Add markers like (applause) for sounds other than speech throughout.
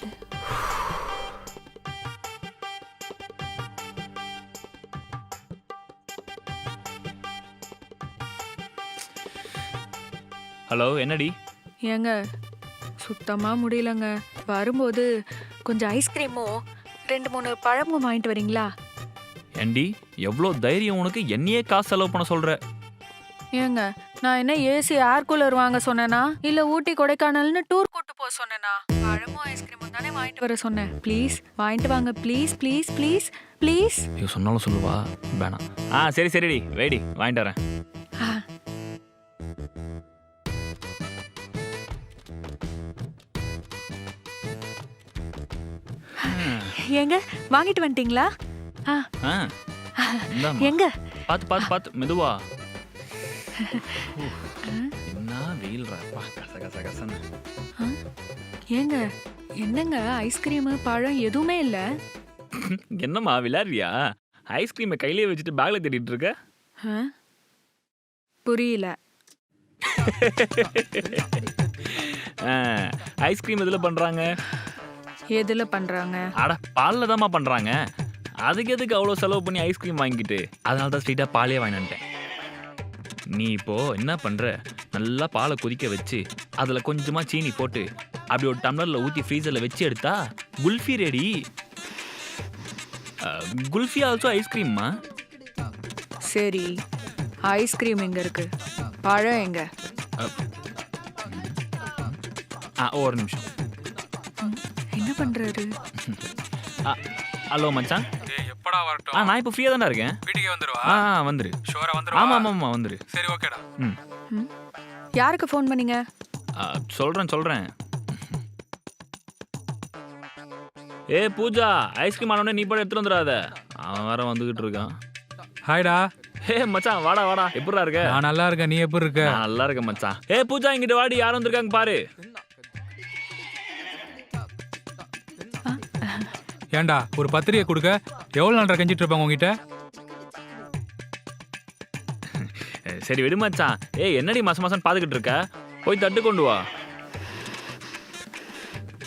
முடியல ஹலோ என்னடி? ஏங்க சுத்தமா முடியலங்க. வரும்போது கொஞ்சம் ஐஸ்கிரீமும் ரெண்டு மூணு பழமும் வாங்கிட்டு வரீங்களா? ஏண்டி எவ்வளோ தைரியம் உனக்கு? என்னையே காசு செலவு பண்ண சொல்ற. ஏங்க நான் என்ன ஏசி ஏர் கூலர் வாங்க சொன்னேனா? இல்ல ஊட்டி கொடைக்கானல்னு டூர் கூட்டு போக சொன்னேனா? தானே வாங்கிட்டு வர சொன்னேன். ப்ளீஸ் வாங்கிட்டு வாங்க. ப்ளீஸ் ப்ளீஸ் ப்ளீஸ் ப்ளீஸ் ஐயோ சொன்னாலும் சொல்லுவா. வேணாம். ஆ சரி சரிடி. வெயிடி வாங்கிட்டு வரேன். ஏங்க வாங்கிட்டு வந்துட்டீங்களா? ஆ. எங்க? பார்த்து பார்த்து பார்த்து மெதுவா. என்ன வெயில் கச கச கசன்னு. ஏங்க? என்னங்க ஐஸ்கிரீமு பழம் எதுவுமே இல்ல? என்னம்மா விளையாடுறியா? ஐஸ்கிரீமை கையிலேயே வச்சுட்டு பேக்ல தேடிட்டு இருக்க? ஆ? புரியல. ஐஸ்கிரீம் எதுல பண்றாங்க? எதுல பண்றாங்க? அட பால்ல தாம்மா பண்றாங்க. அதுக்கு எதுக்கு அவ்வளோ செலவு பண்ணி ஐஸ்கிரீம் வாங்கிட்டு அதனால தான் ஸ்ட்ரீட்டாக பாலே வாங்கினேன் நீ இப்போ என்ன பண்ற? நல்லா பாலை கொதிக்க வச்சு அதுல கொஞ்சமா சீனி போட்டு அப்படி ஒரு டம்ளர்ல ஊத்தி ஃப்ரீசர்ல வச்சு எடுத்தா குல்ஃபி ரெடி குல்ஃபி ஆல்சோ ஐஸ்கிரீம்மா சரி ஐஸ்கிரீம் எங்க இருக்கு? பழம் எங்க? ஆ ஒரு நிமிஷம். என்ன பண்றாரு? ஆ, ஹலோ மச்சான். எப்படா ஆ வரட்டும் நான் இப்போ ஃப்ரீயாக தானே இருக்கேன். வீட்டுக்கே வந்துருவா? ஆ வந்துரு. ஷோரா வந்துருவா? ஆமா ஆமா ஆமா வந்துரு. சரி ஓகேடா. ம்? யாருக்கு ஃபோன் பண்ணீங்க? ஆ, சொல்றேன். ஏ பூஜா ஐஸ்கிரீம் ஆனோடனே நீ போய் எடுத்துட்டு வந்துடாத. அவன் வேற வந்துகிட்டு இருக்கான். ஹாய்டா. ஏ மச்சான் வாடா வாடா. எப்படிடா இருக்க? நான் நல்லா இருக்கேன். நீ எப்படி இருக்க? நான் நல்லா இருக்கேன் மச்சான். ஏ பூஜா இங்கிட்டு வாடி. யாரும் வந்திருக்காங்க பாரு. ஏன்டா ஒரு பத்திரிகை கொடுக்க? எவ்வளவு நாள் கஞ்சிட்டு இருப்பாங்க உங்ககிட்ட ஏ, சரி விடு மச்சான். ஏய் என்னடி மாசம் மாசம் பாத்துக்கிட்டு இருக்க? போய் தட்டு கொண்டு வா.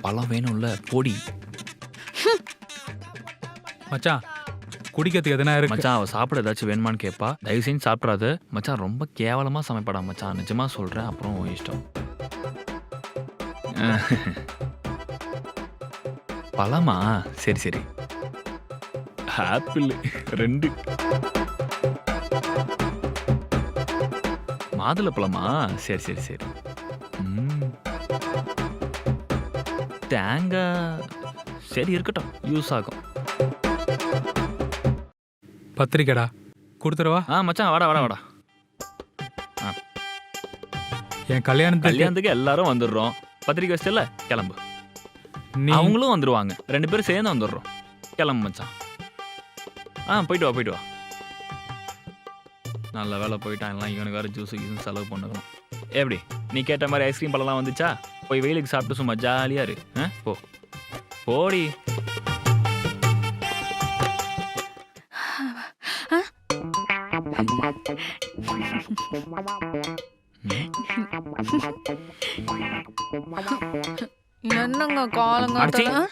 பழம் வேணும்ல பொடி. மச்சான் குடிக்கிறதுக்கு எதனா இருக்கு? மச்சான் அவ சாப்பிட ஏதாச்சும் வேணுமான்னு கேட்பா தயவு செஞ்சு சாப்பிடாத. மச்சான் ரொம்ப கேவலமா சமைப்படா மச்சான். நிஜமா சொல்றேன் அப்புறம் இஷ்டம். (laughs) பழமா? சரி சரி. ஆப்பிள் ரெண்டு. மாதுளை பழமா? சரி சரி சரி. ம். தேங்காய். சரி இருக்கட்டும். யூஸ் ஆகும். பத்திரிக்கைடா. கொடுத்துருவா ஆ மச்சான் வாடா வாடா வாடா. என் கல்யாணத்துக்கு கல்யாணத்துக்கு எல்லாரும் வந்துடுறோம். பத்திரிக்கை வச்சிட்டல கிளம்பு. நீ அவங்களும் வந்துருவாங்க. ரெண்டு பேரும் சேர்ந்து வந்துடுறோம். கிளம்பு மச்சான். ஆ போயிட்டு வா போயிட்டு வா. நல்ல வேலை போயிட்டான். எல்லாம் இவனுக்கு வேறு ஜூஸ் கீஸ் செலவு பண்ணணும் எப்படி? நீ கேட்ட மாதிரி ஐஸ்கிரீம் பழம்லாம் வந்துச்சா? போய் வெயிலுக்கு சாப்பிட்டு சும்மா ஜாலியாக இரு. ஆ போ. போடி. என்னங்க காலங்காத்தால? ஆ?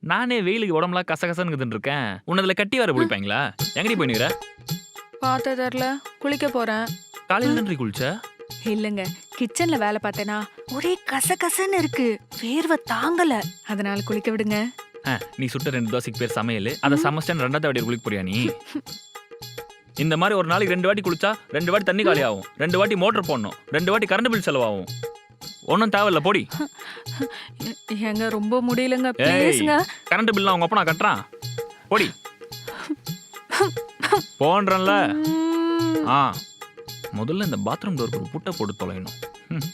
நானே வெயிலுக்கு உடம்புலாம் கசகசன்னு இருக்கேன் உன்னதுல கட்டி வர பிடிப்பாங்களா எங்கடி போயினுக்கிற பார்த்த தெரியல குளிக்க போறேன். காலையில் நன்றி குளிச்ச? இல்லங்க. கிச்சன்ல வேலை பார்த்தேனா ஒரே கசகசன்னு இருக்கு. வேர்வை தாங்கல. அதனால குளிக்க விடுங்க. நீ சுட்ட ரெண்டு தோசைக்கு பேர் சமையல். அதை சமைச்சிட்டு ரெண்டாவது வாட்டி குளிக்க போறியா நீ? (laughs) இந்த மாதிரி ஒரு நாளைக்கு ரெண்டு வாட்டி குளிச்சா ரெண்டு வாட்டி தண்ணி காலி ஆகும் ரெண்டு வாட்டி மோட்டர் போடணும். ரெண்டு வாட்டி கரண்ட் பில் செலவாகும். ஒன்றும் தேவையில்ல போடி. ஏங்க ரொம்ப முடியலங்க. ப்ளீஸ்ங்க கரண்ட் பில்லாம் உங்க அப்பா நான் கட்டுறான். போடி. போன்றல ஆ. முதல்ல இந்த பாத்ரூம் டோருக்கு ஒரு புட்டை போட்டு தொலையணும். ம்.